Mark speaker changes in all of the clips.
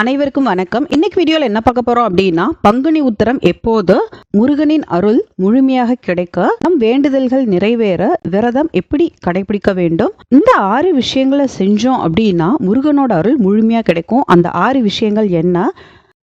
Speaker 1: அனைவருக்கும் வணக்கம். இன்னைக்கு வீடியோல என்ன பார்க்க போறோம் அப்படின்னா பங்குனி உத்தரம் எப்போது முருகனின் அருள் முழுமையாக கிடைக்க நம் வேண்டுதல்கள் நிறைவேற விரதம் எப்படி கடைபிடிக்க வேண்டும் இந்த ஆறு விஷயங்களை செஞ்சோம் அப்படின்னா முருகனோட அருள் முழுமையா கிடைக்கும். அந்த ஆறு விஷயங்கள் என்ன?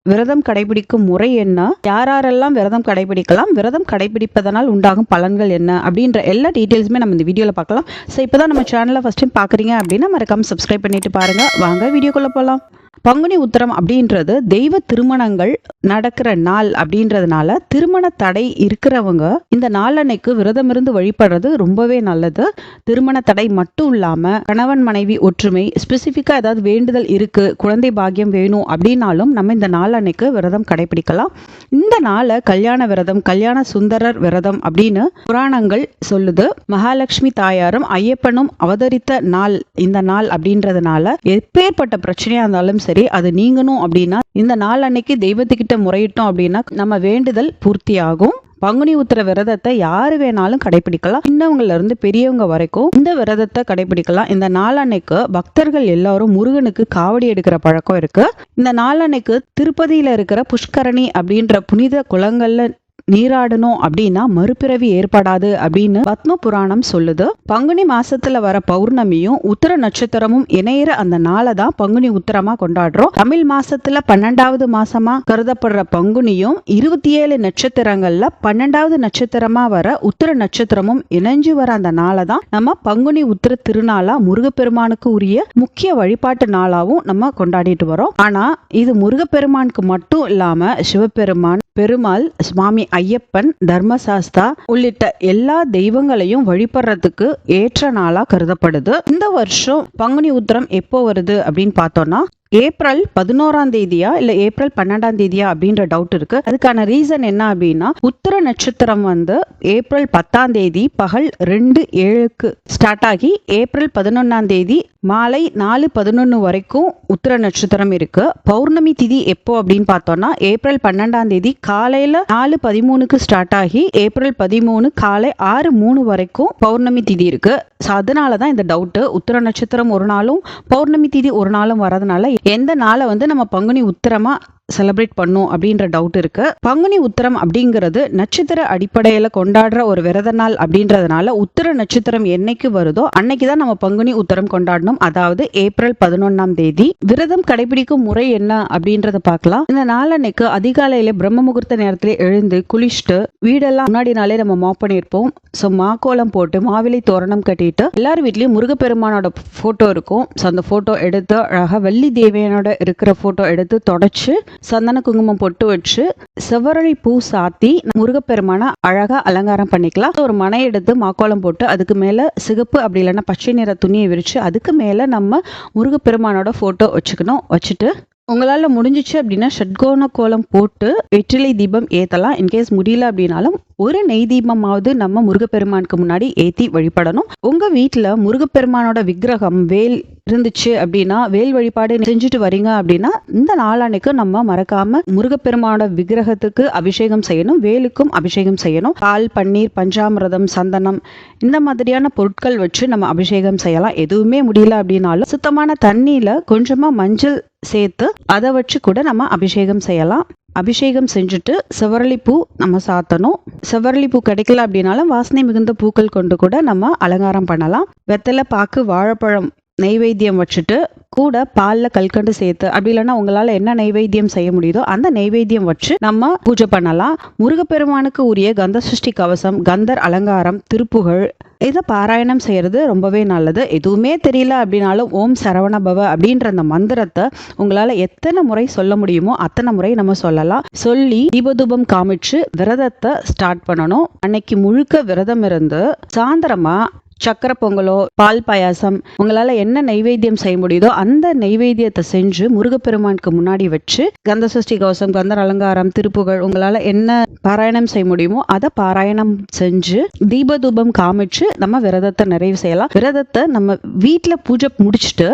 Speaker 1: விரதம் கடைபிடிக்கும் முறை என்ன? யாரெல்லாம் விரதம் கடைபிடிக்கலாம்? விரதம் கடைபிடிப்பதனால் உண்டாகும் பலன்கள் என்ன? அப்படின்ற எல்லா டீட்டெயில்ஸுமே நம்ம இந்த வீடியோவில் பார்க்கலாம். ஸோ இப்போ தான் நம்ம சேனலை ஃபஸ்ட் டைம் பார்க்குறீங்க அப்படின்னா மறக்காமல் சப்ஸ்கிரைப் பண்ணிட்டு பாருங்கள் வாங்க வீடியோக்குள்ளே போகலாம் பங்குனி உத்திரம் அப்படின்றது தெய்வ திருமணங்கள் நடக்கிற நாள் அப்படின்றதுனால திருமண தடை இருக்கிறவங்க இந்த நாளன்னைக்கு விரதம் இருந்து வழிபடுறது ரொம்பவே நல்லது. திருமண தடை மட்டும் இல்லாம கணவன் மனைவி ஒற்றுமை ஸ்பெசிஃபிக்கா ஏதாவது வேண்டுதல் இருக்கு குழந்தை பாக்கியம் வேணும் அப்படின்னாலும் நம்ம இந்த நாளன்னைக்கு விரதம் கடைபிடிக்கலாம். இந்த நாளை கல்யாண விரதம் கல்யாண சுந்தரர் விரதம் அப்படின்னு புராணங்கள் சொல்லுது. மகாலட்சுமி தாயாரும் ஐயப்பனும் அவதரித்த நாள் இந்த நாள் அப்படின்றதுனால எப்பேற்பட்ட பிரச்சனையா இருந்தாலும் சரி அது நீங்கணும் அப்படின்னா இந்த நாள் அன்னைக்கு தெய்வத்துக்கிட்ட முறையிட்டோம் அப்படின்னா நம்ம வேண்டுதல் பூர்த்தி ஆகும் பங்குனி உத்திர விரதத்தை யாரு வேணாலும் கடைபிடிக்கலாம். சின்னவங்கல இருந்து பெரியவங்க வரைக்கும் இந்த விரதத்தை கடைபிடிக்கலாம். இந்த நாளன்னைக்கு பக்தர்கள் எல்லாரும் முருகனுக்கு காவடி எடுக்கிற பழக்கம் இருக்கு. இந்த நாளன்னைக்கு திருப்பதியில இருக்கிற புஷ்கரணி அப்படின்ற புனித குளங்கள்ல நீராடணும் அப்படின்னா மறுபிறவி ஏற்படாது அப்படின்னு பத்ம புராணம் சொல்லுது. பங்குனி மாசத்துல வர பௌர்ணமியும் உத்தர நட்சத்திரமும் இணையிற அந்த நாளை தான் பங்குனி உத்தரமா கொண்டாடுறோம். தமிழ் மாசத்துல பன்னெண்டாவது மாசமா கருதப்படுற பங்குனியும் இருபத்தி ஏழு நட்சத்திரங்கள்ல பன்னெண்டாவது நட்சத்திரமா வர உத்தர நட்சத்திரமும் இணைஞ்சு வர அந்த நாளை தான் நம்ம பங்குனி உத்திர திருநாளா முருகப்பெருமானுக்கு உரிய முக்கிய வழிபாட்டு நாளாவும் நம்ம கொண்டாடிட்டு வரோம். ஆனா இது முருகப்பெருமானுக்கு மட்டும் இல்லாம சிவபெருமான் பெருமாள் சுவாமி ஐயப்பன் தர்மசாஸ்தா உள்ளிட்ட எல்லா தெய்வங்களையும் வழிபடுறதுக்கு ஏற்ற நாளா கருதப்படுது. இந்த வருஷம் பங்குனி உத்திரம் எப்போ வருது அப்படின்னு பார்த்தோம்னா ஏப்ரல் பதினோராம் தேதியா இல்ல ஏப்ரல் பன்னெண்டாம் தேதியா அப்படின்ற டவுட் இருக்கு. அதுக்கான ரீசன் என்ன அப்படின்னா உத்தர நட்சத்திரம் வந்து ஏப்ரல் பத்தாம் தேதி பகல் ரெண்டு ஏழுக்கு ஸ்டார்ட் ஆகி ஏப்ரல் பதினொன்னாம் தேதி மாலை நாலு பதினொன்று வரைக்கும் உத்தர நட்சத்திரம் இருக்கு. பௌர்ணமி திதி எப்போ அப்படின்னு பார்த்தோம்னா ஏப்ரல் பன்னெண்டாம் தேதி காலையில நாலு பதிமூணுக்கு ஸ்டார்ட் ஆகி ஏப்ரல் பதிமூணு காலை ஆறு மூணு வரைக்கும் பௌர்ணமி திதி இருக்கு. ஸோ அதனால தான் இந்த டவுட்டு உத்தர நட்சத்திரம் ஒரு நாளும் பௌர்ணமி திதி ஒரு நாளும் வரதுனால எந்த நாளை வந்து நம்ம பங்குனி உத்திரமா செலிப்ரேட் பண்ணும் அப்படின்ற டவுட் இருக்கு. பங்குனி உத்தரம் அப்படிங்கிறது நட்சத்திர அடிப்படையில கொண்டாடுற ஒரு விரத நாள் அப்படின்றதுனால உத்தர நட்சத்திரம் என்னைக்கு வருதோ அன்னைக்கு தான் நம்ம பங்குனி உத்தரம் கொண்டாடணும். அதாவது ஏப்ரல் பதினொன்னாம் தேதி. விரதம் கடைபிடிக்கும் முறை என்ன அப்படின்றத பார்க்கலாம். இந்த நாளன்னைக்கு அதிகாலையில பிரம்ம முகூர்த்த நேரத்துல எழுந்து குளிச்சுட்டு வீடெல்லாம் முன்னாடி நாளே நம்ம மாப் பண்ணியிருப்போம். ஸோ மாக்கோலம் போட்டு மாவிலை தோரணம் கட்டிட்டு எல்லார் வீட்லயும் முருகப்பெருமானோட போட்டோ இருக்கும். ஸோ அந்த போட்டோ எடுத்து அழகா வள்ளி தேவியனோட இருக்கிற போட்டோ எடுத்து தொடச்சு சந்தன குங்குமம் பொட்டு வச்சு செவ்வரளி பூ சாத்தி முருகப்பெருமான அழகா அலங்காரம் பண்ணிக்கலாம். ஒரு மனை எடுத்து மாக்கோலம் போட்டு அதுக்கு மேல சிகப்பு அப்படி இல்லைன்னா பச்சை நிற துணியை விரிச்சு அதுக்கு மேல நம்ம முருகப்பெருமானோட போட்டோ வச்சுக்கணும். வச்சுட்டு உங்களால் முடிஞ்சிச்சு அப்படின்னா ஷட்கோண கோலம் போட்டு வெற்றிலை தீபம் ஏற்றலாம் இன்கேஸ் முடியல அப்படின்னாலும் ஒரு நெய் தீபமாவது நம்ம முருகப்பெருமானுக்கு முன்னாடி ஏற்றி வழிபடணும். உங்கள் வீட்டில் முருகப்பெருமானோட விக்கிரகம் வேல் இருந்துச்சு அப்படின்னா வேல் வழிபாடு செஞ்சுட்டு வரீங்க அப்படின்னா இந்த நாளானைக்கு நம்ம மறக்காம முருகப்பெருமானோட விக்கிரகத்துக்கு அபிஷேகம் செய்யணும் வேலுக்கும் அபிஷேகம் செய்யணும். பால் பன்னீர் பஞ்சாமிரதம் சந்தனம் இந்த மாதிரியான பொருட்கள் வச்சு நம்ம அபிஷேகம் செய்யலாம். எதுவுமே முடியல அப்படின்னாலும் சுத்தமான தண்ணியில கொஞ்சமா மஞ்சள் சேர்த்து அதை வச்சு கூட நம்ம அபிஷேகம் செய்யலாம். அபிஷேகம் செஞ்சுட்டு செவரளிப்பூ பூ நம்ம சாத்தணும். செவரளிப்பூ பூ கிடைக்கல அப்படின்னாலும் வாசனை மிகுந்த பூக்கள் கொண்டு கூட நம்ம அலங்காரம் பண்ணலாம். வெத்தலை பாக்கு வாழைப்பழம் நெய்வேத்தியம் வச்சுட்டு கூட பாலில் கல்கண்டு சேர்த்து அப்படி இல்லைன்னா உங்களால் என்ன நெய்வேத்தியம் செய்ய முடியுதோ அந்த நெய்வேத்தியம் வச்சு நம்ம பூஜை பண்ணலாம். முருகப்பெருமானுக்கு உரிய கந்த சிருஷ்டி கவசம் கந்தர் அலங்காரம் திருப்புகழ் இதை பாராயணம் செய்கிறது ரொம்பவே நல்லது. எதுவுமே தெரியல அப்படின்னாலும் ஓம் சரவண பவ அப்படின்ற அந்த மந்திரத்தை உங்களால் எத்தனை முறை சொல்ல முடியுமோ அத்தனை முறை நம்ம சொல்லலாம். சொல்லி தீபதூபம் காமிச்சு விரதத்தை ஸ்டார்ட் பண்ணணும். அன்னைக்கு முழுக்க விரதம் இருந்து சாயந்தரமாக சக்கரை பொங்கலோ பால் பாயாசம் உங்களால் என்ன நைவேத்தியம் செய்ய முடியுதோ அந்த நைவேத்தியத்தை செஞ்சு முருகப்பெருமானுக்கு முன்னாடி வச்சு கந்த சஷ்டி கவசம் கந்தர் அலங்காரம் திருப்புகழ் உங்களால் என்ன பாராயணம் செய்ய முடியுமோ அதை பாராயணம் செஞ்சு தீபதூபம் காமிச்சு நம்ம விரதத்தை நிறைவு செய்யலாம். விரதத்தை நம்ம வீட்டில் பூஜை முடிச்சுட்டு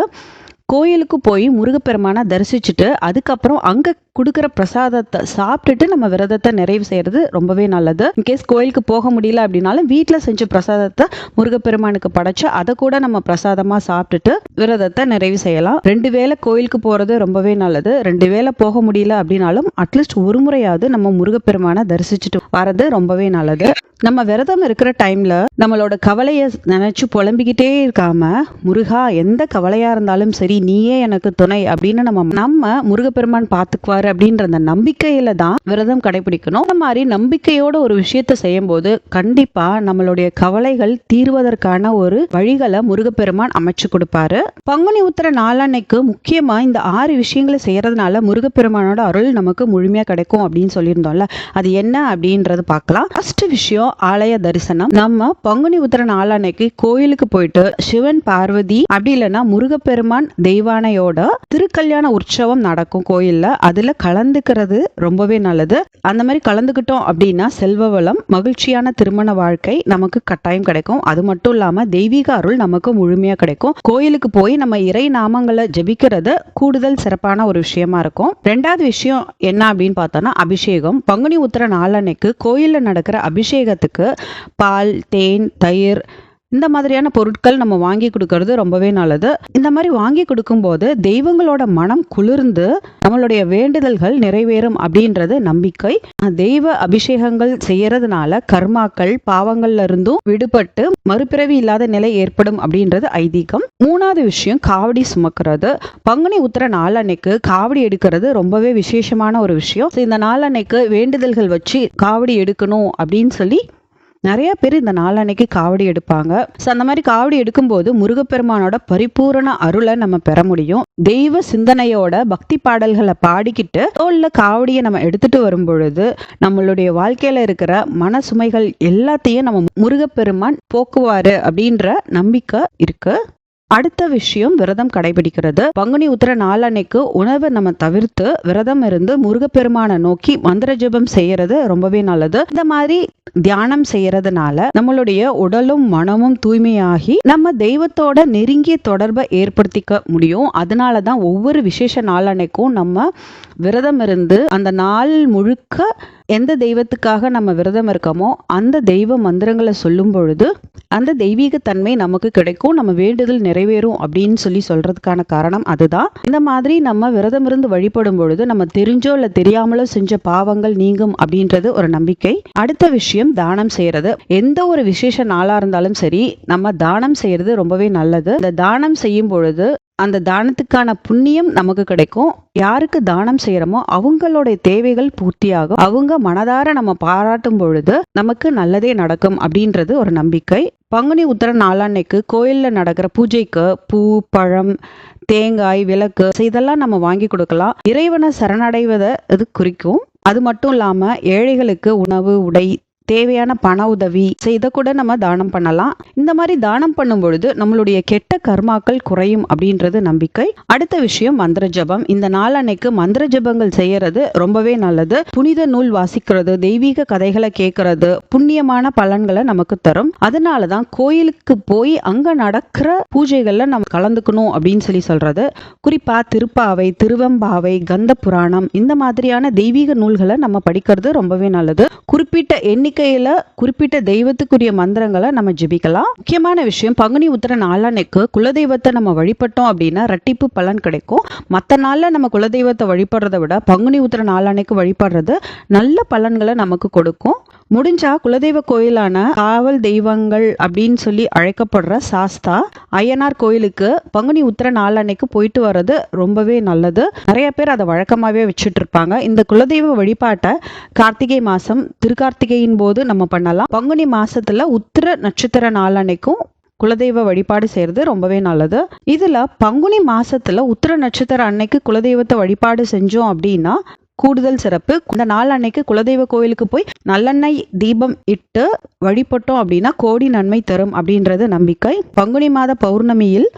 Speaker 1: கோயிலுக்கு போய் முருகப்பெருமானை தரிசிச்சுட்டு அதுக்கப்புறம் அங்கே கொடுக்குற பிரசாதத்தை சாப்பிட்டுட்டு நம்ம விரதத்தை நிறைவு செய்யறது ரொம்பவே நல்லது. இன்கேஸ் கோயிலுக்கு போக முடியல அப்படின்னாலும் வீட்டில் செஞ்ச பிரசாதத்தை முருகப்பெருமானுக்கு படைச்சு அதை கூட நம்ம பிரசாதமா சாப்பிட்டுட்டு விரதத்தை நிறைவு செய்யலாம். ரெண்டு வேளை கோயிலுக்கு போறது ரொம்பவே நல்லது. ரெண்டு வேளை போக முடியல அப்படின்னாலும் அட்லீஸ்ட் ஒரு முறையாவது நம்ம முருகப்பெருமானை தரிசிச்சுட்டு வரது ரொம்பவே நல்லது. நம்ம விரதம் இருக்கிற டைம்ல நம்மளோட கவலையை நினைச்சு புலம்பிக்கிட்டே இருக்காம முருகா எந்த கவலையா இருந்தாலும் சரி நீயே எனக்கு துணை அப்படின்னு நம்ம நம்ம முருகப்பெருமான் பாத்துக்குவாரு அப்படின்ற அந்த நம்பிக்கையில தான் விரதம் கடைபிடிக்கணும். அந்த மாதிரி நம்பிக்கையோட ஒரு விஷயத்த செய்யும் போது கண்டிப்பா நம்மளுடைய கவலைகள் தீர்வதற்கான ஒரு வழிகளை முருகப்பெருமான் அமைச்சு கொடுப்பாரு. பங்குனி உத்தர நாளன்னைக்கு முக்கியமா இந்த ஆறு விஷயங்களை செய்யறதுனால முருகப்பெருமானோட அருள் நமக்கு முழுமையா கிடைக்கும் அப்படின்னு சொல்லியிருந்தோம்ல. அது என்ன அப்படின்றது பார்க்கலாம். ஃபர்ஸ்ட் விஷயம் ஆலய தரிசனம். நம்ம பங்குனி உத்தர நாளன்னைக்கு கோயிலுக்கு போயிட்டு சிவன் பார்வதி அப்படி இல்லைன்னா முருகப்பெருமான் தெய்வானையோட திருக்கல்யாண உற்சவம் நடக்கும் கோயில்ல. அதுல கலந்துக்கிறது ரொம்பவே நல்லது. அந்த மாதிரி கலந்துக்கிட்டோம் அப்படின்னா செல்வ வளம் மகிழ்ச்சியான திருமண வாழ்க்கை நமக்கு கட்டாயம் கிடைக்கும். அது மட்டும் இல்லாம தெய்வீக அருள் நமக்கு முழுமையா கிடைக்கும். கோயிலுக்கு போய் நம்ம இறை நாமங்களை ஜெபிக்கிறது கூடுதல் சிறப்பான ஒரு விஷயமா இருக்கும். ரெண்டாவது விஷயம் என்ன அப்படின்னு பார்த்தோம்னா அபிஷேகம். பங்குனி உத்திர நாளன்னைக்கு கோயில்ல நடக்கிற அபிஷேகத்துக்கு பால் தேன் தயிர் இந்த மாதிரியான பொருட்கள் நம்ம வாங்கி கொடுக்கறது ரொம்பவே நல்லது. இந்த மாதிரி வாங்கி கொடுக்கும்போது தெய்வங்களோட மனம் குளிர்ந்து நம்மளுடைய வேண்டுதல்கள் நிறைவேறும் அப்படின்றது நம்பிக்கை. தெய்வ அபிஷேகங்கள் செய்யறதுனால கர்மாக்கள் பாவங்கள்ல இருந்தும் விடுபட்டு மறுபிறவி இல்லாத நிலை ஏற்படும் அப்படின்றது ஐதீகம். மூணாவது விஷயம் காவடி சுமக்கிறது. பங்குனி உத்திர நாளன்னைக்கு காவடி எடுக்கிறது ரொம்பவே விசேஷமான ஒரு விஷயம். So, இந்த நாளன்னைக்கு வேண்டுதல்கள் வச்சு காவடி எடுக்கணும் அப்படின்னு சொல்லி நிறைய பேர் இந்த நாளன்னைக்கு காவடி எடுப்பாங்க. ஸோ அந்த மாதிரி காவடி எடுக்கும்போது முருகப்பெருமானோட பரிபூரண அருளை நம்ம பெற முடியும். தெய்வ சிந்தனையோட பக்தி பாடல்களை பாடிக்கிட்டு தோல்ல காவடியை நம்ம எடுத்துட்டு வரும் பொழுது நம்மளுடைய வாழ்க்கையில இருக்கிற மன சுமைகள் எல்லாத்தையும் நம்ம முருகப்பெருமான் போக்குவாரு அப்படின்ற நம்பிக்கை இருக்கு. அடுத்த விஷயம் விரதம் கடைபிடிக்கிறது. பங்குனி உத்திர நாளன்னைக்கு உணவை நம்ம தவிர்த்து விரதம் இருந்து முருகப்பெருமானை நோக்கி மந்திர ஜபம் செய்யறது ரொம்பவே நல்லது. இந்த மாதிரி தியானம் செய்யறதுனால நம்மளுடைய உடலும் மனமும் தூய்மையாகி நம்ம தெய்வத்தோட நெருங்கிய தொடர்பை ஏற்படுத்திக்க முடியும். அதனால தான் ஒவ்வொரு விசேஷ நாளன்னைக்கும் நம்ம விரதம் இருந்து அந்த நாள் முழுக்க எந்த தெய்வத்துக்காக நம்ம விரதம் இருக்கோமோ அந்த தெய்வ மந்திரங்களை சொல்லும் பொழுது அந்த தெய்வீகத்தன்மை நமக்கு கிடைக்கும் நம்ம வேண்டுதல் நிறைவேறும் அப்படின்னு சொல்லி சொல்றதுக்கான காரணம் அதுதான். இந்த மாதிரி நம்ம விரதம் இருந்து வழிபடும் பொழுது நம்ம தெரிஞ்சோ இல்லை தெரியாமலோ செஞ்ச பாவங்கள் நீங்கும் அப்படின்றது ஒரு நம்பிக்கை. அடுத்த விஷயம் தானம் செய்யறது. எந்த ஒரு விசேஷ நாளா இருந்தாலும் சரி நம்ம தானம் செய்யறது ரொம்பவே நல்லது. இந்த தானம் செய்யும் பொழுது அந்த தானத்துக்கான புண்ணியம் நமக்கு கிடைக்கும். யாருக்கு தானம் செய்யறோமோ அவங்களுடைய தேவைகள் பூர்த்தியாகும். அவங்க மனதார நம்ம பாராட்டும் பொழுது நமக்கு நல்லதே நடக்கும் அப்படின்றது ஒரு நம்பிக்கை. பங்குனி உத்தர நாளான்னைக்கு கோயிலில் நடக்கிற பூஜைக்கு பூ பழம் தேங்காய் விளக்கு இதெல்லாம் நம்ம வாங்கி கொடுக்கலாம். இறைவனை சரணடைவதை இது குறிக்கும். அது மட்டும் இல்லாமல் ஏழைகளுக்கு உணவு உடை தேவையான பண உதவி. இதை கூட நம்ம தானம் பண்ணலாம். இந்த மாதிரி தானம் பண்ணும் பொழுது நம்மளுடைய கெட்ட கர்மாக்கள் குறையும் அப்படின்றது நம்பிக்கை. அடுத்த விஷயம் மந்திர ஜபம். இந்த நாள் அன்னைக்கு மந்திர ஜபங்கள் செய்யறது ரொம்பவே நல்லது. புனித நூல் வாசிக்கிறது தெய்வீக கதைகளை கேட்கறது புண்ணியமான பலன்களை நமக்கு தரும். அதனால தான் கோயிலுக்கு போய் அங்க நடக்கிற பூஜைகள்ல நம்ம கலந்துக்கணும் அப்படின்னு சொல்லி சொல்றது. குறிப்பா திருப்பாவை திருவம்பாவை கந்த புராணம் இந்த மாதிரியான தெய்வீக நூல்களை நம்ம படிக்கிறது ரொம்பவே நல்லது. குறிப்பிட்ட எண்ணிக்கை எண்ணிக்கையில குறிப்பிட்ட தெய்வத்துக்குரிய மந்திரங்களை நம்ம ஜெபிக்கலாம். முக்கியமான விஷயம் பங்குனி உத்திர நாளானைக்கு குலதெய்வத்தை நம்ம வழிபட்டோம் அப்படின்னா ரெட்டிப்பு பலன் கிடைக்கும். மற்ற நாள்ல நம்ம குலதெய்வத்தை வழிபடுறத விட பங்குனி உத்திர நாளானைக்கு வழிபடுறது நல்ல பலன்களை நமக்கு கொடுக்கும். முடிஞ்சா குலதெய்வ கோயிலான காவல் தெய்வங்கள் அப்படின்னு சொல்லி அழைக்கப்படுற சாஸ்தா ஐயனார் கோயிலுக்கு பங்குனி உத்திர நாளன்னைக்கு போயிட்டு வர்றது ரொம்பவே நல்லது. நிறைய பேர் அதை வழக்கமாவே வச்சுட்டு இருப்பாங்க. இந்த குலதெய்வ வழிபாட்டை கார்த்திகை மாதம் திருக்கார்த்திகையின் போது நம்ம பண்ணலாம். பங்குனி மாசத்துல உத்திர நட்சத்திர நாளன்னைக்கும் குலதெய்வ வழிபாடு செய்யறது ரொம்பவே நல்லது. இதுல பங்குனி மாசத்துல உத்திர நட்சத்திர அன்னைக்கு குலதெய்வத்தை வழிபாடு செஞ்சோம் அப்படின்னா கூடுதல் சிறப்பு. இந்த நாள் அன்னைக்கு குலதெய்வ கோயிலுக்கு போய் நல்லெண்ணெய் தீபம் இட்டு வழிபட்டோம் அப்படின்னா கோடி நன்மை தரும் அப்படின்றது நம்பிக்கை. பங்குனி மாத பௌர்ணமியில்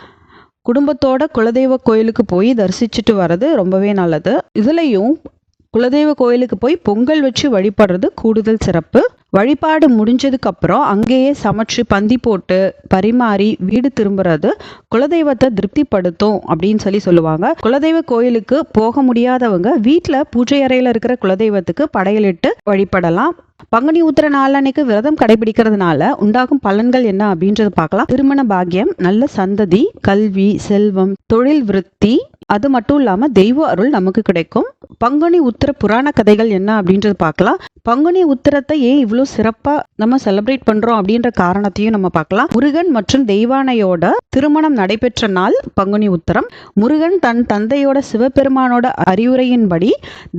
Speaker 1: குடும்பத்தோட குலதெய்வ கோயிலுக்கு போய் தரிசிச்சுட்டு வர்றது ரொம்பவே நல்லது. இதுலயும் குலதெய்வ கோயிலுக்கு போய் பொங்கல் வச்சு வழிபடுறது கூடுதல் சிறப்பு. வழிபாடு முடிஞ்சதுக்கு அப்புறம் அங்கேயே சமைச்சு பந்தி போட்டு பரிமாறி வீடு திரும்புறது குலதெய்வத்தை திருப்திப்படுத்தும் அப்படின்னு சொல்லி சொல்லுவாங்க. குலதெய்வ கோயிலுக்கு போக முடியாதவங்க வீட்டில் பூஜை அறையில் இருக்கிற குலதெய்வத்துக்கு படையலிட்டு வழிபடலாம். பங்குனி உத்திர நாளன்னைக்கு விரதம் கடைபிடிக்கிறதுனால உண்டாகும் பலன்கள் என்ன அப்படின்றத பார்க்கலாம். திருமண பாக்கியம் நல்ல சந்ததி கல்வி செல்வம் தொழில் விருத்தி அது மட்டும் இல்லாம தெய்வ அருள் நமக்கு கிடைக்கும். பங்குனி உத்திர புராண கதைகள் என்ன அப்படின்றது பார்க்கலாம். பங்குனி உத்திரத்தை ஏன் இவ்வளோ சிறப்பா நம்ம செலிப்ரேட் பண்றோம் அப்படின்ற காரணத்தையும் நம்ம பார்க்கலாம். முருகன் மற்றும் தெய்வானையோட திருமணம் நடைபெற்ற நாள் பங்குனி உத்திரம். முருகன் தன் தந்தையோட சிவபெருமானோட அறிவுரையின்படி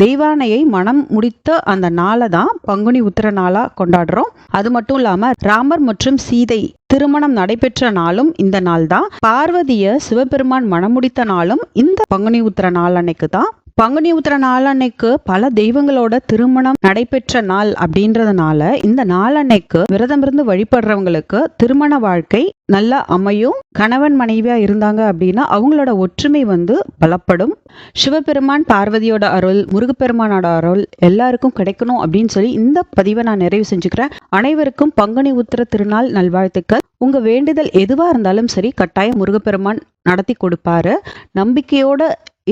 Speaker 1: தெய்வானையை மனம் முடித்த அந்த நாளை தான் பங்குனி உத்திர நாளா கொண்டாடுறோம். அது மட்டும் இல்லாம ராமர் மற்றும் சீதை திருமணம் நடைபெற்ற நாளும் இந்த நாள் தான் பார்வதிய சிவபெருமான் மணமுடித்த நாளும் இந்த பங்குனி உத்திர நாள் அன்னைக்கு தான் பங்குனி உத்திர நாளன்னைக்கு பல தெய்வங்களோட திருமணம் நடைபெற்ற நாள் அப்படின்றதுனால இந்த நாளன்னைக்கு விரதம் இருந்து வழிபடுறவங்களுக்கு திருமண வாழ்க்கை நல்லா அமையும். கணவன் மனைவியா இருந்தாங்க அப்படின்னா அவங்களோட ஒற்றுமை வந்து பலப்படும். சிவபெருமான் பார்வதியோட அருள் முருகப்பெருமானோட அருள் எல்லாருக்கும் கிடைக்கணும் அப்படின்னு சொல்லி இந்த பதிவை நான் நிறைவு செஞ்சுக்கிறேன். அனைவருக்கும் பங்குனி உத்திர திருநாள் நல்வாழ்த்துக்கள். உங்க வேண்டுதல் எதுவா இருந்தாலும் சரி கட்டாயம் முருகப்பெருமான் நடத்தி கொடுப்பாரு. நம்பிக்கையோட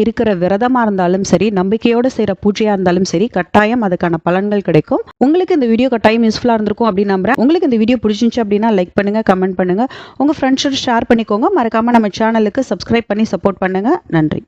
Speaker 1: இருக்கிற விரதமா இருந்தாலும் சரி நம்பிக்கையோட செய்யற பூஜையாக இருந்தாலும் சரி கட்டாயம் அதுக்கான பலன்கள் கிடைக்கும். உங்களுக்கு இந்த வீடியோ கட்டாயம் யூஸ்ஃபுல்லாக இருந்திருக்கும் அப்படின்னு நம்புறேன். உங்களுக்கு இந்த வீடியோ பிடிச்சிருந்துச்சு அப்படின்னா லைக் பண்ணுங்க கமெண்ட் பண்ணுங்க. உங்க ஃப்ரெண்ட்ஸோட ஷேர் பண்ணிக்கோங்க. மறக்காம நம்ம சேனலுக்கு சப்ஸ்கிரைப் பண்ணி சப்போர்ட் பண்ணுங்க. நன்றி.